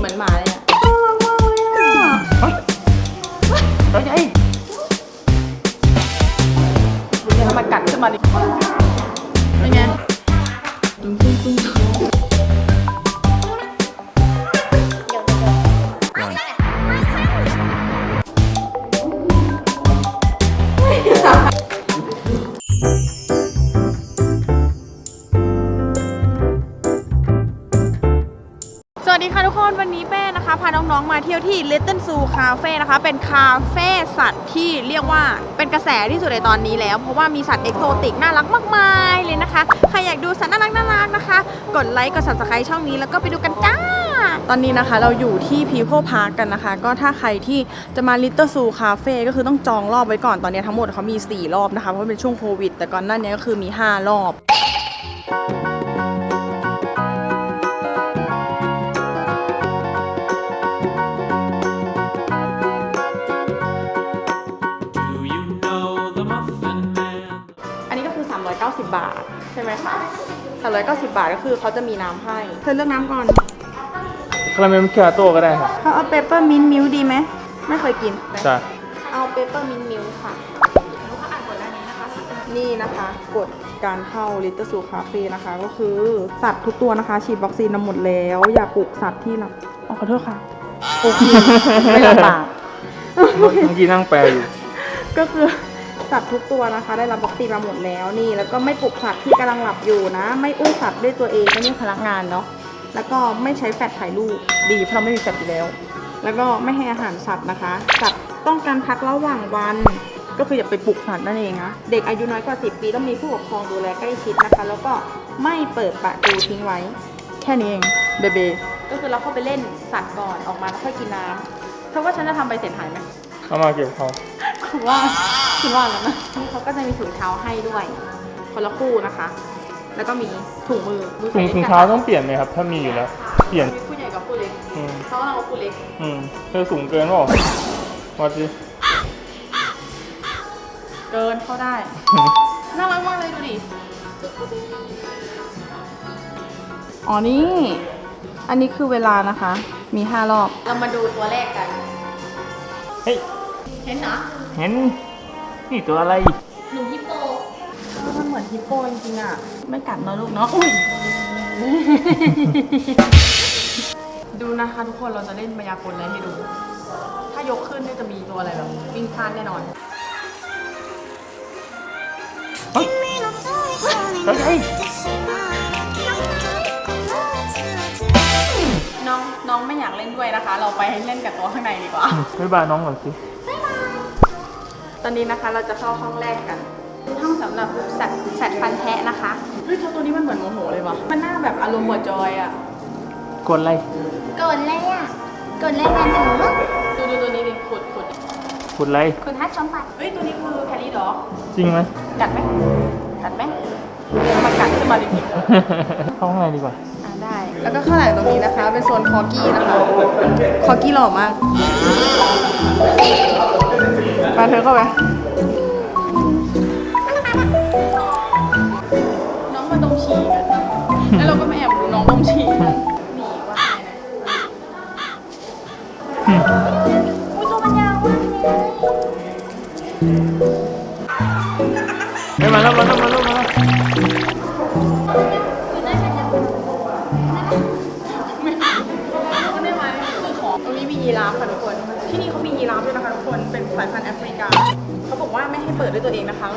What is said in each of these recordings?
เหมือนหมาเลยอะน่ารักมากเลยอะตัวใหญ่ดูเนี่ยมันกัดขึ้นมาดิ สวัสดีค่ะทุกคนวันนี้เป้นะคะพาน้องๆมาเที่ยวที่ Little Zoo Cafe นะคะ เป็นคาเฟ่สัตว์ที่เรียกว่าเป็นกระแสที่สุดในตอนนี้แล้ว เพราะว่ามีสัตว์เอกโซติกน่ารักมากมายเลยนะคะ ใครอยากดูสัตว์น่ารักน่ารักนะคะ กดไลค์กด subscribe ช่องนี้แล้วก็ไปดูกันจ้า ตอนนี้นะคะเราอยู่ที่ People Park กันนะคะ ก็ถ้าใครที่จะมา Little Zoo Cafe ก็คือต้องจองรอบไว้ก่อนตอนนี้ทั้งหมดเขามี 4 รอบนะคะเพราะเป็นช่วงโควิด แต่ก่อนหน้านี้ก็คือมี 5 รอบ Do บาท ใช่ไหมคะ390 บาทก็คือเขาจะมีน้ำให้ เธอเลือกน้ำก่อน คาราเมลเคียโต้ก็ได้ครับเขาเอาเปเปอร์มินต์มิลดีไหม ไม่เคยกิน จ้ะเอาเปเปอร์มินต์มิลค่ะ นี่นะคะกฎการเข้าลิตเติ้ลซูคาเฟ่นะคะ ก็คือสัตว์ทุกตัวนะคะ ฉีดวัคซีนมาหมดแล้ว อย่าปลุกสัตว์ที่รับอ๋อขอโทษค่ะ โอเค ไม่ลำบาก เมื่อกี้นั่งแปลอยู่ ก็คือ สัตว์ทุกตัวนะคะ ได้รับวัคซีนมาหมดแล้วนี่ แล้วก็ไม่ปลุกสัตว์ที่กำลังหลับอยู่นะ ไม่อุ้มสัตว์ด้วยตัวเองไม่ใช่พนักงานเนาะแล้วก็ไม่ใช้แฟลชถ่ายรูปดีเพราะเราไม่มีแฟลชอยู่แล้ว แล้วก็ไม่ให้อาหารสัตว์นะคะสัตว์ต้องการพักระหว่างวัน ก็คืออย่าไปปลุกสัตว์นั่นเองนะเด็กอายุน้อยกว่า 10 ปีต้องมีผู้ปกครองดูแลใกล้ชิดนะคะ แล้วก็ไม่เปิดประตูทิ้งไว้ แค่นี้เองเบเบก็คือเราเข้าไปเล่นสัตว์ก่อนออกมาแล้วค่อยกินน้ำเธอว่าฉันจะทำใบเสร็จหายไหมเอามาเก็บเขาคือว่า คือว่าแล้วนะนี่เขาก็จะมีถุงเท้าให้ด้วย คนละคู่นะคะ แล้วก็มีถุงมือมือถุงใส่ถุงเท้าต้องเปลี่ยนไหมครับ ถ้ามีอยู่แล้ว เปลี่ยนมีคู่ใหญ่กับคู่เล็กอืมเขาเราเอาคู่เล็ก อืมเธอสูงเกินเปล่าวัดสิเกินเข้าได้ น่ารักมากเลยดูดิ อ๋อนี่ อันนี้คือเวลานะคะ มีห้ารอบ เรามาดูตัวแรกกัน เฮ้ย เห็นนะเห็น นี่ตัวอะไร หนูฮิปโปมันเหมือนฮิปโปจริงๆอะ ไม่กัดเนอะลูกเนาะ อุ้ย ดูนะคะทุกคนเราจะเล่นมายากลอะไรให้ดู ถ้ายกขึ้นเนี่ยจะมีตัวอะไรแบบวิ่งพลาดแน่นอน เฮ้ยตัวใหญ่น้องน้องไม่อยากเล่นด้วยนะคะ เราไปให้เล่นกับตัวข้างในดีกว่าบ๊ายบายน้องก่อนสิ ตอนนี้นะคะเราจะเข้าห้องแรกกันห้องสำหรับสัตว์สัตว์ฟันแทะนะคะเฮ้ยเจ้าตัวนี้มันเหมือนโมโหเลยวะมันหน้าแบบอารมณ์หัวจอยอะกดอะไรกดเลยอะกดเลยนะหนูดูดูตัวนี้ดิขุดขุดกดอะไรคุณฮัทชมปัดเฮ้ยตัวนี้คือแครี่ด็อกจริงไหมกัดไหมกัดไหมมันกัดขึ้นมาจริงๆเข้าข้างในดีกว่า อ่าได้ แล้วก็ข้างหลังตรงนี้นะคะ เป็นโซนคอกี้นะคะ คอกี้หล่อมาก ไปเธอเข้าไป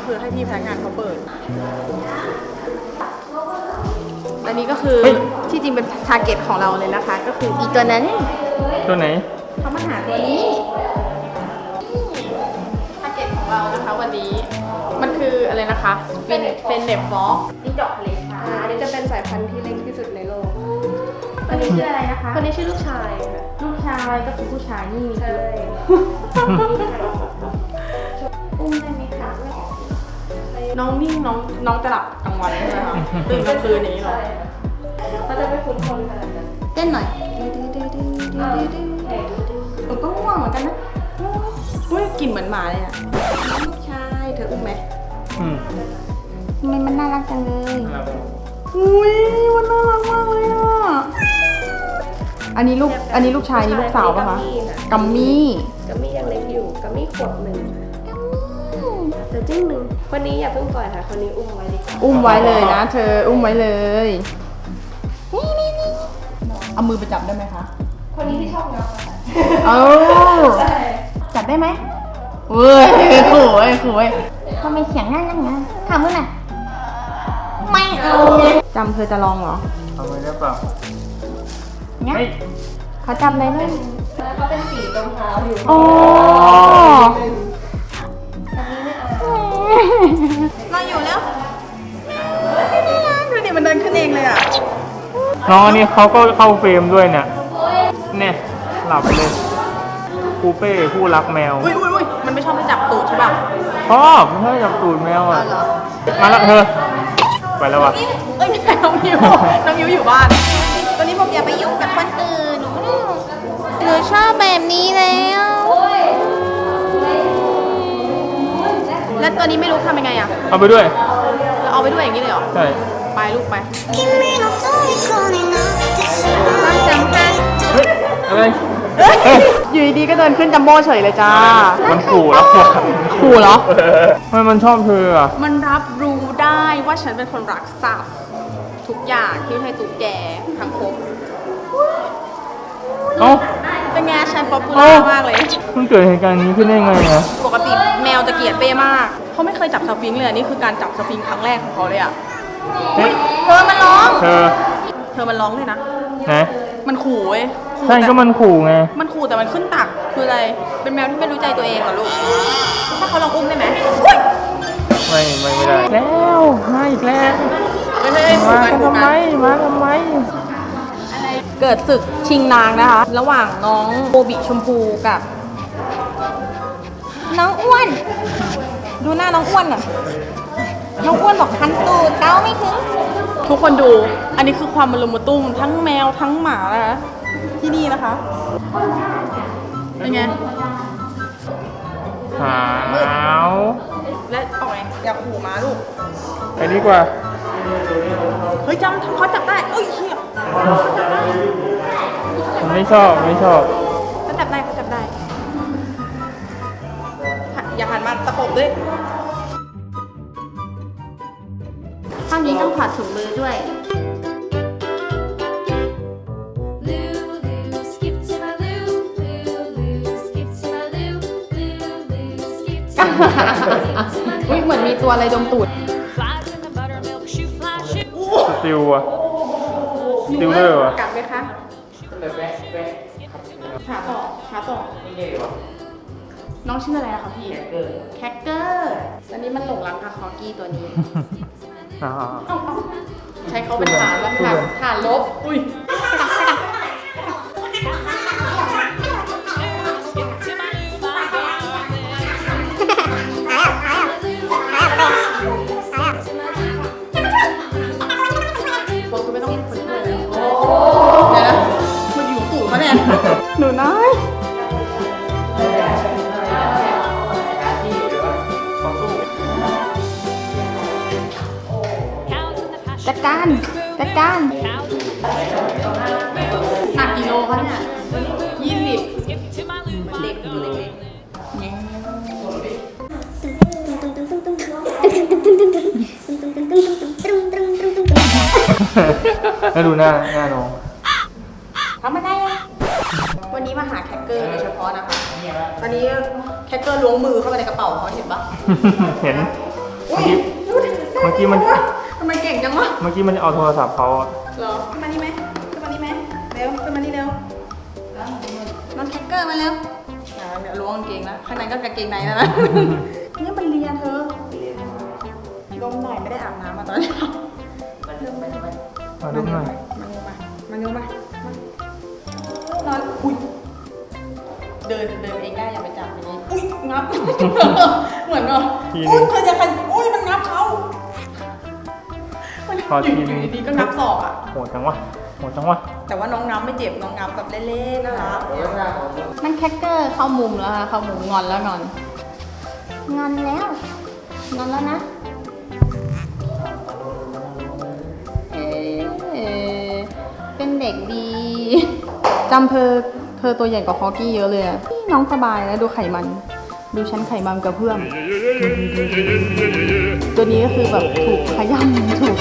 คะก็คือให้พี่พนักงานเขาเปิด อันนี้ก็คือที่จริงเป็นทาร์เก็ตของเราเลยนะคะ ก็คืออีตัวนั้นตัวไหน เขามาหาตัวนี้ทาร์เก็ตของเรานะคะวันนี้ มันคืออะไรนะคะฟินเฟนเนฟฟอกนี่ดอกทะเลค่ะอันนี้จะเป็นสายพันธุ์ที่เล็กที่สุดในโลกอันนี้ชื่ออะไรนะคะคนนี้ชื่อลูกชายค่ะ ลูกชายก็คือผู้ชายนี่มีใช่ชุดอุ้มได้ไหมคะ น้องนิ่งน้องน้องจะหลับกลางวันใช่ไหมคะตื่นกลางคืนอย่างนี้เหรอเราจะไปคุ้นคนขนาดนั้นเต้นหน่อยหนูก็ง่วงเหมือนกันนะอุ้ยกลิ่นเหมือนหมาเลยอะน้องลูกชายเธออุ้มไหมอืมทำไมมันน่ารักจังเลยอุ้ยมันน่ารักมากเลยอะอันนี้ลูกอันนี้ลูกชายอันนี้ลูกสาวป่ะคะกัมมี่กัมมี่ยังเล็กอยู่กัมมี่ขวบหนึ่ง จะจิ้งหนึ่งคนนี้อย่าเพิ่งปล่อยค่ะคนนี้อุ้มไว้ดีกว่าอุ้มไว้เลยนะ เธออุ้มไว้เลย นี่นี่นี่เอามือไปจับได้ไหมคะคนนี้ที่ชอบงับอะค่ะเอาจับได้ไหมเว้ยขู่เว้ยขู่เว้ยทำไมเสียงนั่นนั่นนะถามมึงน่ะไม่เอาจำเธอจะลองเหรอเอาไปได้เปล่าเนี่ยเฮ้ยเขาจับเลยเลยแล้วก็เป็นสีรองเท้าอยู่ โอ้อันนี้ไม่เอา มาอยู่แล้วดูดิมันเดินขึ้นเองเลยอะน้องอันนี้เขาก็เข้าเฟรมด้วยเนี่ย เนี่ยหลับเลยคูเป้ผู้รักแมวอุ้ยอุ้ยอุ้ยมันไม่ชอบให้จับตูดใช่ป่ะชอบไม่ชอบจับตูดแมวอะ มาแล้วเธอ ไปแล้ววะเอ้ยไม่ใช่น้องยิวน้องยิวอยู่บ้าน ตอนนี้บอกอย่าไปยุ่งกับคนอื่นหนูหนูชอบแบบนี้แล้ว แล้วตอนนี้ไม่รู้ทำยังไงอะเอาไปด้วย เราเอาไปด้วยอย่างนี้เลยเหรอ ใช่ ไปลูกไปมอะไรอยู่ดีๆก็เดินขึ้นจัมโบ้เฉยเลยจ้า มันขู่แล้วขู่เหรอทำไมมันชอบเธออะ มันรับรู้ได้ว่าฉันเป็นคนรักสัตว์ทุกอย่างที่ให้ตุ๊กแกทั้งครบเอ้า เป็นไงฉันป๊อปปูล่ามากเลย มันเกิดเหตุการณ์นี้ขึ้นได้ไงอะปกติแมวจะเกลียดเป้มาก เขาไม่เคยจับสฟิงค์เลยอะนี่คือการจับสฟิงค์ครั้งแรกของเขาเลยอะเฮ้ยเธอมันร้อง เธอเธอมันร้องเลยนะไหนมันขู่เว้ยขู่ใช่แต่ก็มันขู่ไง มันขู่แต่มันขึ้นตัก คืออะไร เป็นแมวที่ไม่รู้ใจตัวเองเหรอลูก ถ้าเขาลองอุ้มได้ไหมไม่ไม่ไม่ได้ แล้วมาอีกแล้วไม่ใช่ขู่มากันกันขู่ทำกัไมนมาทำไม เกิดศึกชิงนางนะคะ ระหว่างน้องโบบิชมพูกับ น้องอ้วน ดูหน้าน้องอ้วนก่อนน้องอ้วนบอกคันตูดเก้าไม่ถึง ทุกคนดู อันนี้คือความมารุมมาตุ้มทั้งแมวทั้งหมานะคะที่นี่นะคะ เป็นไงหาวและออกไงอย่าขู่หมาลูกไปดีกว่า เฮ้ยจำเขาจับได้เอ้ยเฮีย ผมไม่ชอบไม่ชอบเขาจับได้เขาจับได้หันอย่าหันมาตะปบด้วยข้างนี้ต้องถอดถุงมือด้วย Lulu, skip to my Lou, Lulu, skip to my Lou, Lulu, skip to my Lou, skip to my อุ้ยเหมือนมีตัวอะไรดมตูด Flies in the buttermilk shoe, fly shoe. สติลอะส ติลเลอร์อะกัดไหมคะหาต่อหาต่อ น้องชื่ออะไรอะคะพี่แคคเกอร์แคคเกอร์ตอนนี้มันหลงรักคาคอกี้ตัวนี้ อ่า ใช้เขาเป็นฐานแล้วฐานฐานลบ อุ้ย แล้วดูหน้าหน้าน้องทำอะไรอะวันนี้มาหาแคคเกอร์โดยเฉพาะนะคะ ตอนนี้แคคเกอร์ล้วงมือเข้าไปในกระเป๋าเขาเห็นปะเห็นเมื่อกี้เมื่อกี้มัน ทำไมเก่งจังวะ เมื่อกี้มันเอาโทรศัพท์เขาอะเหรอขึ้นมานี่ไหมขึ้นมานี่ไหมเร็วขึ้นมานี่เร็วน้องแคคเกอร์มาเร็วอ่าเนี่ยล้วงกางเกงนะข้างในก็กางเกงในแล้วนะเนี่ยมันเรียนเธอลงหน่อยไม่ได้อาบน้ำมาตอนเช้า มมาดูหน่อยมันลงมามันลงมานอนอุ้ยเดินเดินเองได้อย่าไปจับอย่างนี้อุ้ยงับ เหมือนเนาะทีนึง อุ้ยเคยจะใครอุ้ยมันงับเขามันขออทียู่นึงดีๆก็งับศอกอะ โหดจังวะโหดจังวะแต่ว่าน้องงับไม่เจ็บน้องงับแบบเล่นๆนะคะมันแคคเกอร์เข้ามุมแล้วค่ะเข้ามุมงอนแล้วงอน งอนแล้วงอนแล้วนะ เอ๊ะเป็นเด็กดีจจำเธอเธอตัวใหญ่กว่าฮอกกี้เยอะเลยอะน้องสบายแล้วดูไขมัน ดูชั้นไขมันกระเพื่อม ตัวนี้ก็คือแบบถูกขย้ำถูก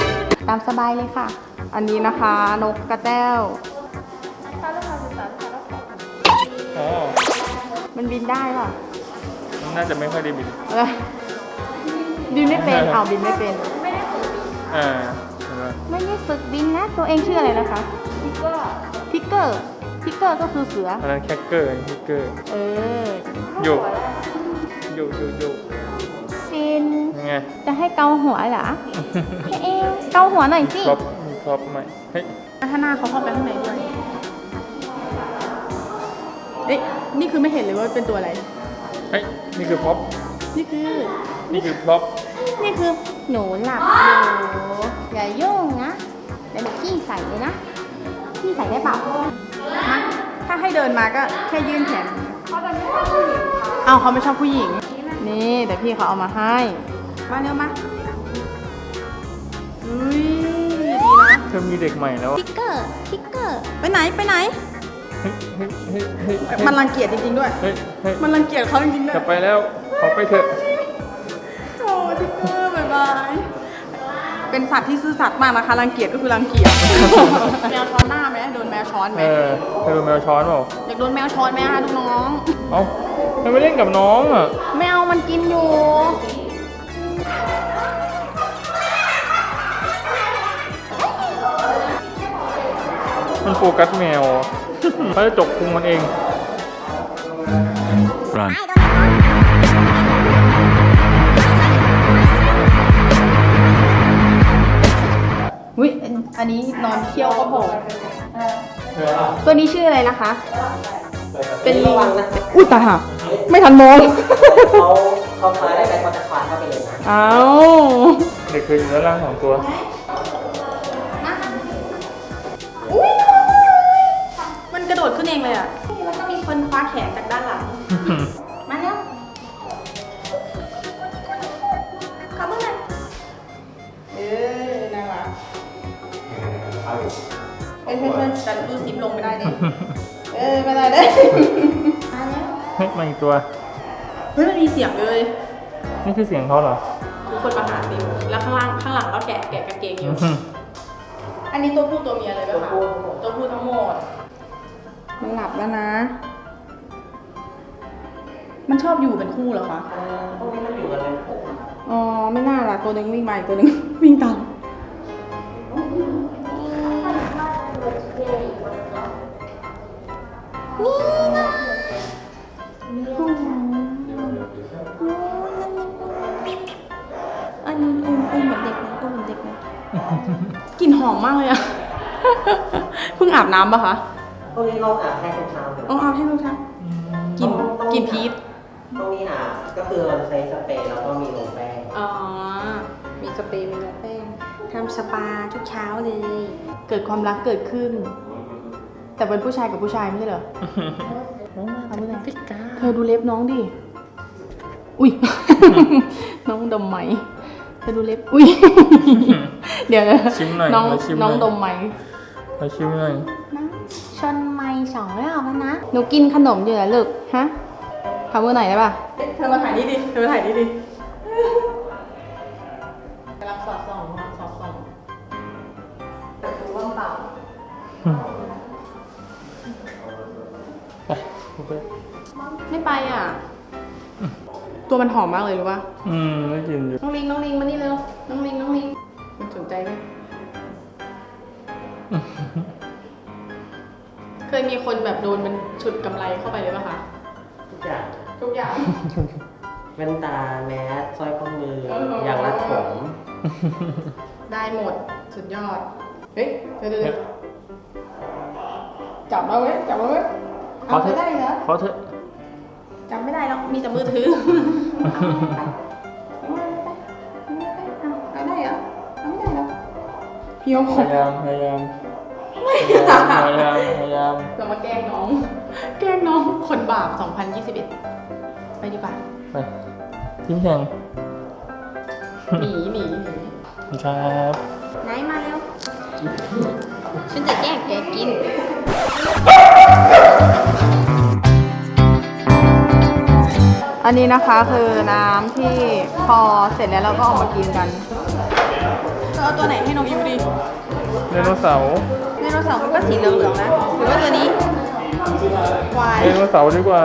ตามสบายเลยค่ะ อันนี้นะคะนกกระแต้ว อ๋อมันบินได้ป่ะมันน่าจะไม่ค่อยได้บิน เออบินไม่เป็นอ้าวบินไม่เป็น อ่าเห็นไหมไม่ได้ฝึกบินนะ ตัวเองชื่ออะไรนะคะ พิกเกอร์พิกเกอร์พิกเกอร์ก็คือเสือ อันนั้นแคคเกอร์คิกเกอร์ เออโยก โยกโยกโยกฟินยังไงจะให้เกาหัวเหรอเองเกาหัวหน่อยสิครบมีครบไหมเฮ้ยถ้าหน้าเขาเข้าไปข้างในด้วยเอ๊ะนี่คือไม่เห็นเลยว่าเป็นตัวอะไร เฮ้ยนี่คือพร็อพนี่คือ นี่คือพร็อพนี่คือหนูหลับอยู่อย่ายุ่งนะเดี๋ยวหนูขี้ใส่เลยนะ ขี้ใส่ได้เปล่าฮะถ้าให้เดินมาก็แค่ยื่นแขนเขาจะไม่ชอบผู้หญิงเอาเขาไม่ชอบผู้หญิง นี่แต่พี่เขาเอามาให้ มาเร็วมาอุ้ยดีนะ เธอมีเด็กใหม่แล้วอะพิกเกอร์พิกเกอร์ ไปไหน ไปไหนเฮ้ยเฮ้ยเฮ้ยเฮ้ยมันรังเกียจจริงๆด้วย เฮ้ยเฮ้ยมันรังเกียจเขาจริงๆด้วย จะไปแล้ว ขอไปเถอะ โอ้ทิกเกอร์บายบาย เป็นสัตว์ที่ซื่อสัตย์มากนะคะรังเกียจก็คือรังเกียจแมวช้อนหน้าไหมโดนแมวช้อนไหมเออเธอโดนแมวช้อนเปล่าอยากโดนแมวช้อนไหมคะน้อง เอ้าทำไมไม่เล่นกับน้องอะๆแมวมันกินอยู่มันโฟกัสแมวอะเขาจะจกพุงมันเอง Run. อุ้ อันนี้นอนเที่ยวก็โผล่ตัวนี้ชื่ออะไรนะคะ เป็นลิงอุ้ยตายห่ะไม่ทันมองเขาเขาคลายได้แต่เขาจะคลายเข้าไปเลยนะอ้าวเด็กเคยอยู่ด้านล่างสองตัวมันกระโดดขึ้นเองเลยอะ แล้วก็มีคนคว้าแขนจากด้านหลัง พื่อนๆแต่ดูซิปลงไม่ได้ดิเออไม่ได้เลยมาแล้วเฮ้ยมาอีกตัว เฮ้ยมันมีเสียงเลย นี่คือเสียงเขาเหรอ ทุกคนมาหาซิปแล้วข้างล่างข้างหลังก็แกะแกะกางเกงอยู่ อันนี้ตัวผู้ตัวเมียเลยไหมคะตัวผู้ทั้งหมด มันหลับแล้วนะ มันชอบอยู่เป็นคู่เหรอคะ พวกนี้มันอยู่กันเป็นฝูง อ๋อไม่น่าล่ะตัวหนึงวิ่งมาอีกตัวหนึงวิ่งตาม อันนี้อุ้มอุ้มเหมือนเด็กนะอุ้มเหมือนเด็กนะกลิ่นหอมมากเลยอะเพิ่งอาบน้ำปะคะพวกนี้เราอาบให้ทุกเช้าเลยอ๋ออาบให้ลูกครับกลิ่นกลิ่นพีชพวกนี้อาบก็คือเราใช้สเปรย์แล้วก็มีลงแป้งอ๋อ มีสเปรย์มีโลแป้งทำสปาทุกเช้าเลย เกิดความรักเกิดขึ้น แต่เป็นผู้ชายกับผู้ชายไม่ใช่เหรอ น้องมาเป็นฟิกาเธอดูเล็บน้องดิ อุ้ย น้องดมไหม เธอดูเล็บ อุ้ย เดี๋ยวนะชิมหน่อยน้องมาชิมหน่อย น้องดมไหมไปชิมหน่อยชนไม่สองรอบแล้วนะ หนูกินขนมอยู่เหรอลูก ฮะทำมือไหนอยได้ป่ะเธอมาถ่ายนี่ดิ เธอมาถ่ายนี่ดิ ไม่ไปอะ ตัวมันหอมมากเลยรู้ป่ะ อืมได้กินอยู่ น้องลิงน้องลิงมานี่เร็ว น้องลิงน้องลิงคุณสนใจไหม เคยมีคนแบบโดนมันฉุดกำไรเข้าไปเลยป่ะคะ ทุกอย่างทุกอย่าง แว่นตาแมสสร้อยข้อมือ เอออ อย่างรัดผมได้หมด สุดยอด เฮ้ยเดี๋ยวเดี๋ยวเดี๋ยวจับมาเว้ยจับมาเว้ยเอาขอเถไม่อะได้เหรอขอเถอะ จำไม่ได้แล้วมีแต่มือถือเอาได้เหรอเอาไม่ได้เหรอพี่โยพยายามพยายามพยายามพยายามเรามาแกล้งน้อง แกล้งน้องคนบาป 2021 ไปดีกว่าไปยิ้มแฉ่งหนีหนีหนีครับไหนมาเร็ว ฉันจะแย่งแกกิน เนนี้นะคะคือน้ำที่พอเสร็จแล้วเราก็เออกมากินกันจะเอาตัวไหนให้น้องอิวดีไดโนเสาร์ไดโนเสาร์มันก็สีเหลืองๆนะหรือว่าตัวนี้ควายไดโนเสาร์ดีกว่า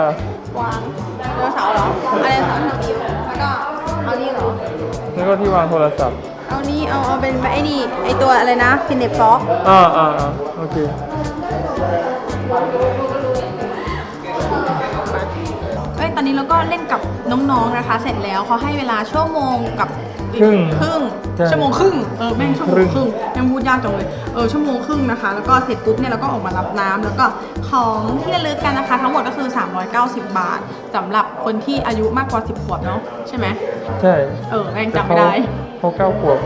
กวางไดโนเสาร์เหรออะไรไดโนเสาร์ทำอิวแล้วก็เอานี่เหรอแล้วก็ที่วางโทรศัพท์ เอานี่เอาเอาเป็นไอ้นี่ไอตัวอะไรนะฟินเนฟฟอกอ่าอ่าอ่าโอเค นนี้เราก็เล่นกับน้องๆนะคะ เสร็จแล้วเขาให้เวลาชั่วโมงกับอีกครึ่งครึ่งใช่ชั่วโมงครึ่งเออแม่งชั่วโมงครึ่งครึ่งยังพูดยากจังเลยเออชั่วโมงครึ่งนะคะ แล้วก็เสร็จปุ๊บเนี่ยเราก็ออกมารับน้ำแล้วก็ของที่ระลึกกันนะคะ ทั้งหมดก็คือ 390 บาทสำหรับคนที่อายุมากกว่า 10 ขวบเนาะใช่ไหมใช่เออแม่งจำไม่ได้ เขาเก้าขวบ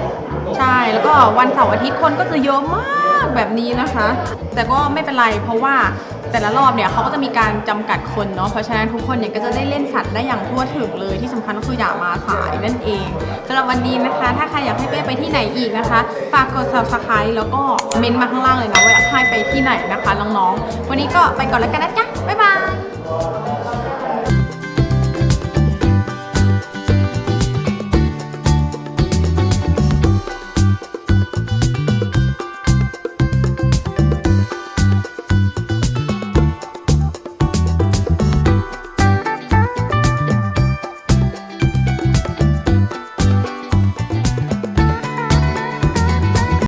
ใช่แล้วก็วันเสาร์อาทิตย์คนก็จะเยอะมากแบบนี้นะคะ แต่ก็ไม่เป็นไรเพราะว่า แต่ละรอบเนี่ยเขาก็จะมีการจำกัดคนเนาะเพราะฉะนั้นทุกคนเนี่ยก็จะได้เล่นสัตว์ได้อย่างทั่วถึงเลยที่สำคัญก็คืออย่ามาสายนั่นเองสำหรับวันนี้นะคะ ถ้าใครอยากให้เป้ไปที่ไหนอีกนะคะฝากกด subscribe แล้วก็เมนต์มาข้างล่างเลยนะว่าอยากให้ไปที่ไหนนะคะน้องๆวันนี้ก็ไปก่อนแล้วกันนะจ๊ะบ๊ายบาย